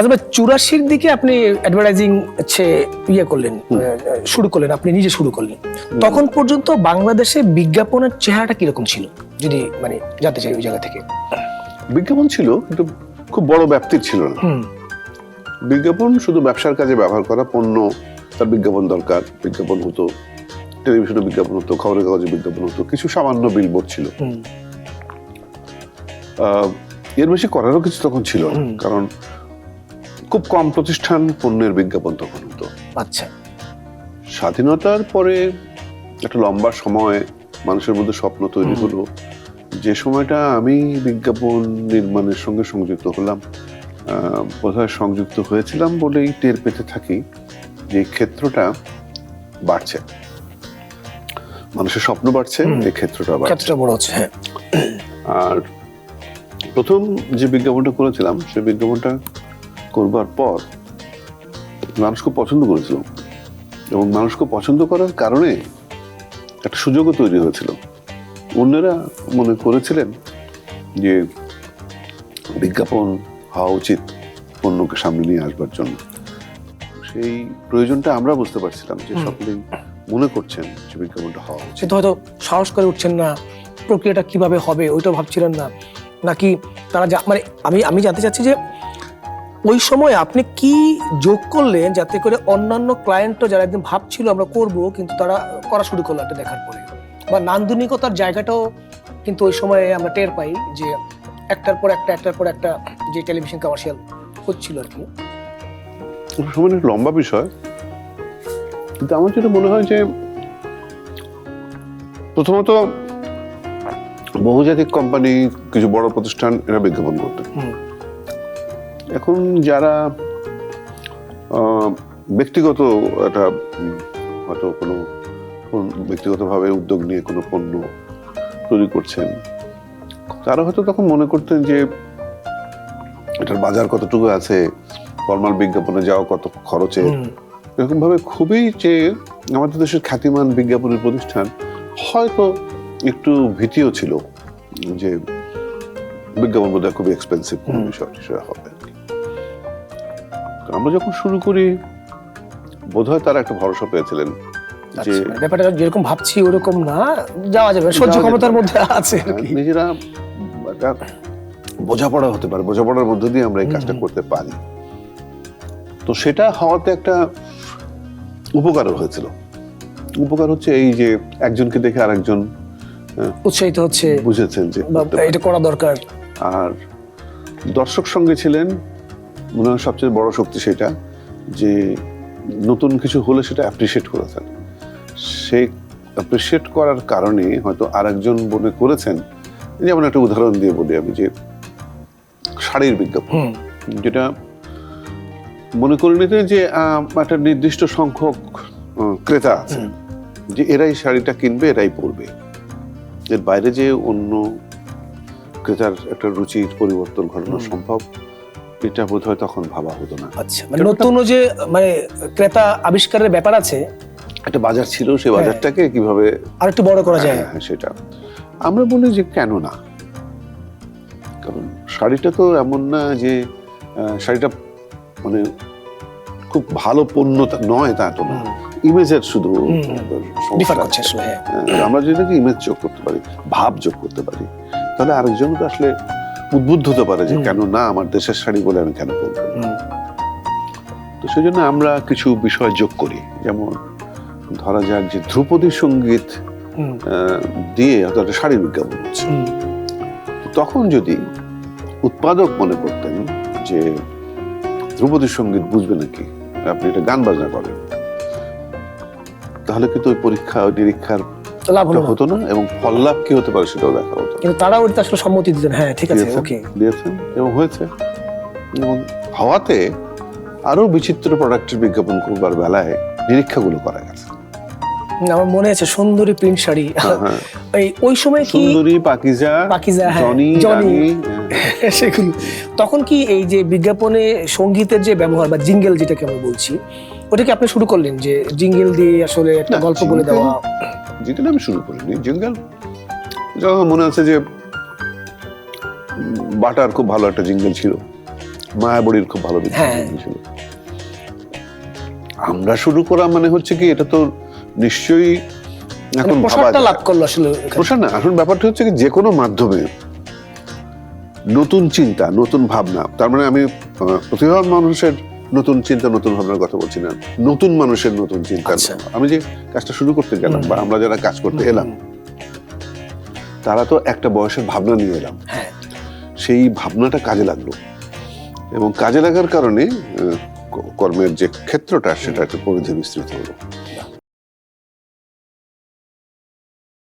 আচ্ছা চুরাশির দিকে আপনি অ্যাডভার্টাইজিং হচ্ছে ইয়ে করলেন শুরু করলেন আপনি নিজে শুরু করলেন। তখন পর্যন্ত বাংলাদেশে বিজ্ঞাপনের চেহারাটা কীরকম ছিল? যদি মানে জানতে চাই ওই জায়গা থেকে। বিজ্ঞাপন ছিল কিন্তু খুব বড় ব্যাপ্তির ছিল না। বিজ্ঞাপন শুধু ব্যবসার কাজে ব্যবহার করা পণ্য তার বিজ্ঞাপন দরকার বিজ্ঞাপন হতো টেলিভিশনে বিজ্ঞাপন হতো খবরের কাগজে বিজ্ঞাপন হতো কিছু সামান্য বিলবোর্ড ছিল। এর বেশি করারও কিছু তখন ছিল কারণ খুব কম প্রতিষ্ঠান পণ্যের বিজ্ঞাপন তখন হতো। আচ্ছা। স্বাধীনতার পরে একটা লম্বা সময় মানুষের মধ্যে স্বপ্ন তৈরি। হলো যে সময়টা আমি বিজ্ঞাপন নির্মাণের সঙ্গে সংযুক্ত হলাম। বোধহয় সংযুক্ত হয়েছিলাম বলেই টের পেতে থাকি যে ক্ষেত্রটা বাড়ছে। মানুষের স্বপ্ন বাড়ছে। এই ক্ষেত্রটা বাড়ছে। বড় হচ্ছে হ্যাঁ। আর প্রথম যে বিজ্ঞাপনটা করেছিলাম সেই বিজ্ঞাপনটা করবার পর মানুষ খুব পছন্দ করেছিল এবং মানুষ খুব পছন্দ করার কারণে একটা সুযোগও তৈরি হয়েছিল। অন্যরা মনে করেছিলেন যে বিজ্ঞাপন হওয়া উচিত অন্যকে সামনে নিয়ে আসবার জন্য। সেই প্রয়োজনটা আমরা বুঝতে পারছিলাম যে। সকলেই মনে করছেন যে বিজ্ঞাপনটা হওয়া উচিত। হয়তো সাহস করে উঠছেন না প্রক্রিয়াটা কীভাবে হবে ওইটা ভাবছিলেন না। নাকি তারা যা মানে আমি আমি জানতে চাচ্ছি যে ওই সময় আপনি কি যোগ করলেন যাতে করে অন্যান্য ক্লায়েন্টও যারা একদিন ভাবছিল আমরা করব কিন্তু তারা করা শুরু করল একটা দেখার পরে? বা নান্দনিকতার জায়গাটাও কিন্তু ওই সময়ে আমরা টের পাই যে একটার পর একটা একটার পর একটা যে টেলিভিশন কমার্শিয়াল হচ্ছিল আর কি। সময় লম্বা বিষয়। কিন্তু আমার যেটা মনে হয় যে প্রথমত বহুজাতিক কোম্পানি কিছু বড় প্রতিষ্ঠান এরা বিজ্ঞাপন করতেন হুম। এখন যারা ব্যক্তিগত একটা হয়তো কোনো ব্যক্তিগতভাবে উদ্যোগ নিয়ে কোনো পণ্য তৈরি করছেন তারা হয়তো তখন মনে করতেন যে এটার বাজার কতটুকু আছে ফর্মাল বিজ্ঞাপনে যাওয়া কত খরচে। হুম, এরকম ভাবে খুবই যে আমাদের দেশের খ্যাতিমান বিজ্ঞাপনের প্রতিষ্ঠান হয়তো একটু ভীতিও ছিল যে বিজ্ঞাপন বোধহয় খুবই এক্সপেন্সিভ কোনো বিষয় হবে। আমরা যখন শুরু করি বোধহয় তারা একটা ভরসা পেয়েছিলেন যে আচ্ছা, মানে ব্যাপারটা যেরকম ভাবছি ওরকম না যাওয়া যাবে সহ্য ক্ষমতার মধ্যে আছে আর নিজেরা বোঝাপড়া হতে পারে বোঝাপড়ার মধ্য দিয়ে আমরা এই কাজটা করতে পারি। তো সেটা হওয়াতে একটা উপকারও হয়েছিল। উপকার হচ্ছে এই যে একজনকে দেখে আরেকজন উৎসাহিত হচ্ছে বুঝেছেন যে এটা করা দরকার। আর দর্শক সঙ্গে ছিলেন মনে হয় সবচেয়ে বড় শক্তি সেটা যে নতুন কিছু হলে সেটা অ্যাপ্রিসিয়েট করে থাকে। সে অ্যাপ্রিসিয়েট করার কারণে হয়তো আরেকজন মনে করেছেন। যেমন একটা উদাহরণ দিয়ে বলি আমি যে শাড়ির বিজ্ঞাপন। যেটা মনে করে নিতেন যে একটা নির্দিষ্ট সংখ্যক ক্রেতা আছে। যে এরাই শাড়িটা কিনবে এরাই পরবে। এর বাইরে যে অন্য ক্রেতার একটা রুচির পরিবর্তন ঘটানো সম্ভব এটা তখন ভাবা হতো না। আচ্ছা মানে নতুন যে মানে ক্রেতা আবিষ্কারের ব্যাপার আছে একটা বাজার ছিল সেই হ্যাঁ। বাজারটাকে কীভাবে আর একটু বড় করা যায়। হ্যাঁ, হ্যাঁ, সেটা। আমরা বলি যে কেন না? কারণ শাড়িটা তো এমন না যে শাড়িটা মানে খুব ভালো পণ্য নয় তা তো না। ইমেজের শুধু আমরা যেটাকে ইমেজ যোগ করতে পারি ভাব যোগ করতে পারি তাহলে আরেকজন তো আসলে উদ্বুদ্ধ হতে পারে যে কেন না আমার দেশের শাড়ি বলে আমি কেন বলব তো সেই জন্য আমরা কিছু বিষয় যোগ করি। যেমন ধরা যাক যে ধ্রুপদী সংগীত দিয়ে হয়তো একটা শাড়ির বিজ্ঞাপন হচ্ছে। তখন যদি উৎপাদক মনে করতেন যে ধ্রুপদী সংগীত বুঝবে নাকি আপনি এটা গান বাজনা করেন তাহলে কিন্তু ওই পরীক্ষা ওই নিরীক্ষার লাভ হলো হতো না এবং ফললাভ কি হতে পারে সেটাও দেখা হতো। কিন্তু তারাও এটা আসলে সম্মতি দিতেন হ্যাঁ ঠিক আছে ওকে দিয়েছেন এবং হয়েছে। এবং হওয়াতে আরও বিচিত্র প্রোডাক্টের বিজ্ঞাপন করবার বেলায় নিরীক্ষাগুলো করা গেছে। আমার মনে আছে সুন্দরী প্রিন্ট শাড়ি। হ্যাঁ, হ্যাঁ। এই ওই সময় কি সুন্দরী পাকিজা পাকিজা, হ্যাঁ, জনি জনি। সেগুলো। তখন কি এই যে বিজ্ঞাপনে সঙ্গীতের যে ব্যবহার বা জিঙ্গেল যেটাকে আমরা বলছি ওটাকে আপনি শুরু করলেন যে জিঙ্গেল দিয়ে আসলে একটা গল্প বলে দেওয়া? জিঙ্গেল আমি শুরু করিনি জিঙ্গেল যখন মনে আছে যে বাটার খুব ভালো একটা জিঙ্গেল ছিল। মায়াবড়ির খুব ভালো হ্যাঁ। ছিল। আমরা শুরু করা মানে হচ্ছে কি এটা তো নিশ্চয়ই এখন মানে প্রসারটা লাভ করল আসলে প্রসার না আসল ব্যাপারটা হচ্ছে কি যে কোনো মাধ্যমে নতুন চিন্তা নতুন ভাবনা তার মানে আমি আহ, প্রতিভাবান মানুষের নতুন চিন্তা নতুন ভাবনার কথা বলছি না। নতুন মানুষের নতুন চিন্তা আচ্ছা। আমি যে কাজটা শুরু করতে গেলাম বা আমরা যারা কাজ করতে এলাম তারা তো একটা বয়সের ভাবনা নিয়ে এলাম। হ্যাঁ। সেই ভাবনাটা কাজে লাগল। এবং কাজে লাগার কারণে কর্মের যে ক্ষেত্রটা সেটা একটা পরিধি বিস্তৃত হলো।